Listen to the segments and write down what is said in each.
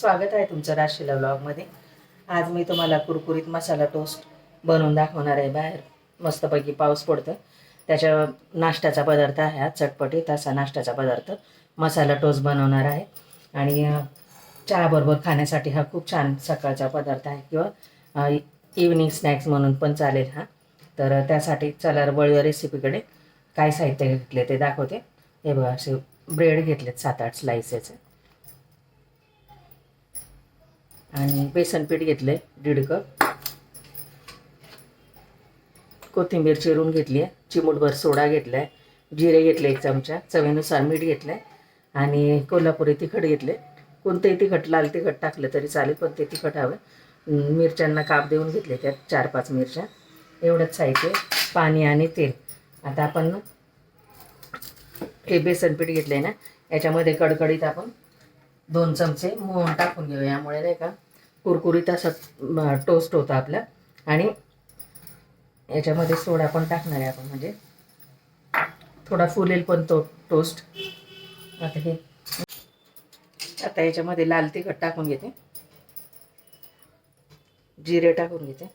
स्वागत आहे तुमचं राशीला ब्लॉगमध्ये आज मी तुम्हाला कुरकुरीत मसाला टोस्ट बनवून दाखवणार आहे बाहेर. मस्तपैकी पाऊस पडतं त्याच्या नाश्त्याचा पदार्थ आहे हा चटपटीत असा नाश्त्याचा पदार्थ. मसाला टोस्ट बनवणार आहे. आणि चहाबरोबर खाण्यासाठी हा खूप छान सकाळचा पदार्थ आहे. किंवा इव्हनिंग स्नॅक्स म्हणून पण चालेल हा. तर त्यासाठी चला बळीवर रेसिपीकडे काय साहित्य घेतले ते दाखवते. हे बघा असे ब्रेड घेतलेत सात आठ स्लायसेचे आणि बेसन पीठ घेतले दीड कप. कोथिंबीर चिरून घेतली आहे चिमूटभर सोडा घेतला आहे जिरे घेतले एक चमचा चवीनुसार मीठ घेतलं आहे आणि कोल्हापुरी तिखट घेतले कोणतंही तिखट लाल तिखट टाकलं तरी चालेल पण ते तिखट हवं. मिरच्यांना काप देऊन घेतले त्यात चार पाच मिरच्या. एवढंच साहित्य पाणी आणि तेल. आता आपण हे बेसन पीठ घेतलं आहे ना याच्यामध्ये कडकडीत आपण दोन चमचे मोहन टाकून घेऊ यामुळे नाही का कुरकुरीत असं टोस्ट होतं आपला. आणि याच्यामध्ये सोडा पण टाकणार आहे आपण म्हणजे थोडा फुलेल पण तो टोस्ट आता हे आता याच्यामध्ये लाल तिखट टाकून घेते. जिरे टाकून घेते.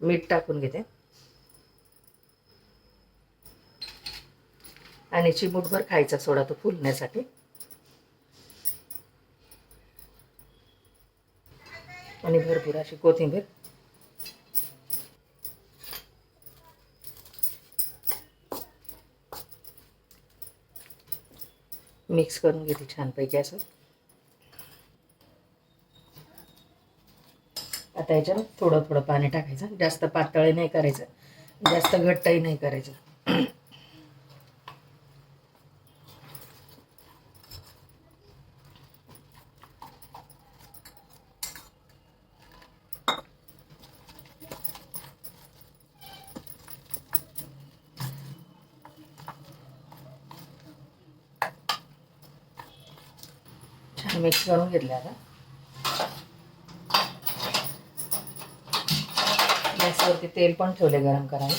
मीठ टाकून घेते. आणि चिमूटभर खायचा सोडा तो फुलण्यासाठी. आणि भरपूर अशी कोथिंबीर. मिक्स करून घेते छानपैकी असं. आता याच्यात थोडं थोडं पाणी टाकायचं. जास्त पातळी नाही करायचं. जास्त घट्टही नाही करायचं. छान मिक्स करून घेतलं आता. गॅसवरती तेल पण ठेवले गरम करायला.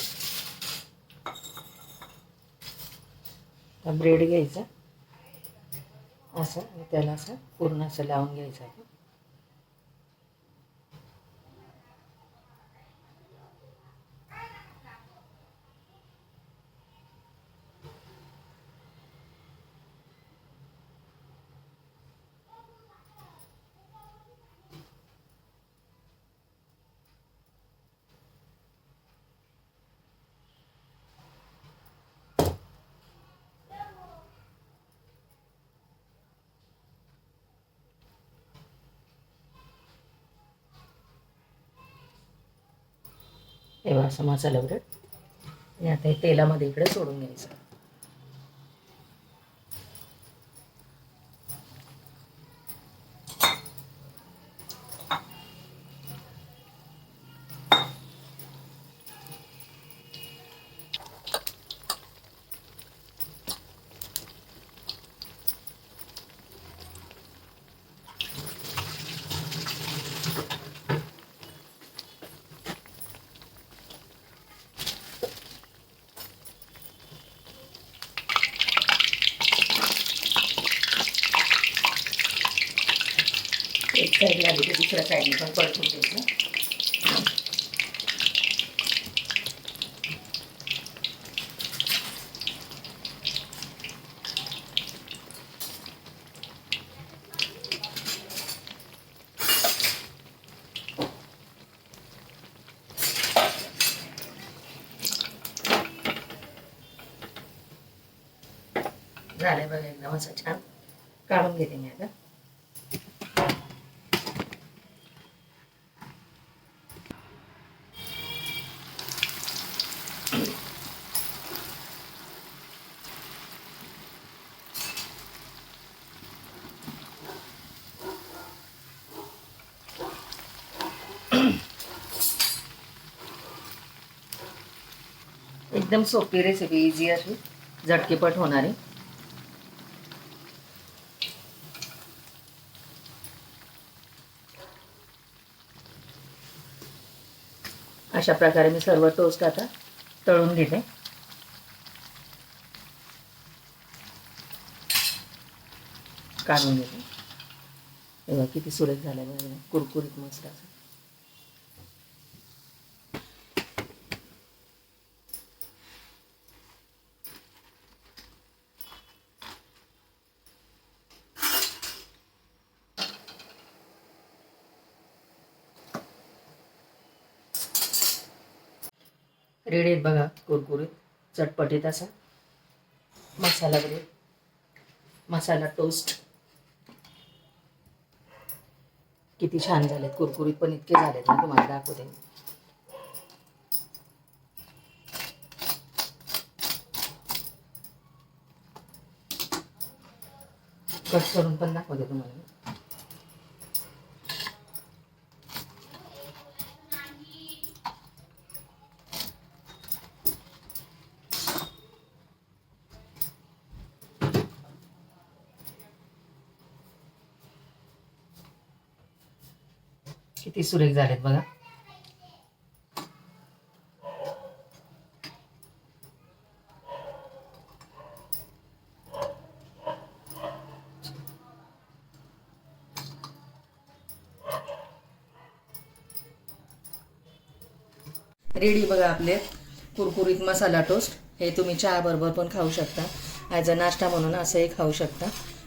ब्रेड घ्यायचा. असं त्याला असं पूर्ण असं लावून घ्यायचं आपण असं मसाला ब्रेड आणि आता हे तेलामध्ये इकडे सोडून घ्यायचं. साईडला साईड लागली दुसऱ्या साईडने पण परतून घ्यायचं झालंय बघा एकदम असं छान काढून घेते मी आता. एकदम सोपी रेसिपी इझी अशी. झटकीपट होणारी. अशा प्रकारे मी सर्व टोस्ट आता तळून घेते. काढून घेते. तेव्हा किती सुरेख झाल्या कुरकुरीत मस्त असं. रेडी आहेत बघा कुरकुरीत. चटपटीत असा. मसाला ब्रेड मसाला टोस्ट किती छान झालेत. कुरकुरीत पण इतके झालेत ना तुम्हाला दाखवते कट करून पण दाखवते तुम्हाला किती सुरेख झालेत बघा. रेडी बघा आपले. कुरकुरीत मसाला टोस्ट हे तुम्ही चहा बरोबर पण खाऊ शकता. ॲज अ नाश्ता म्हणून असंही खाऊ शकता.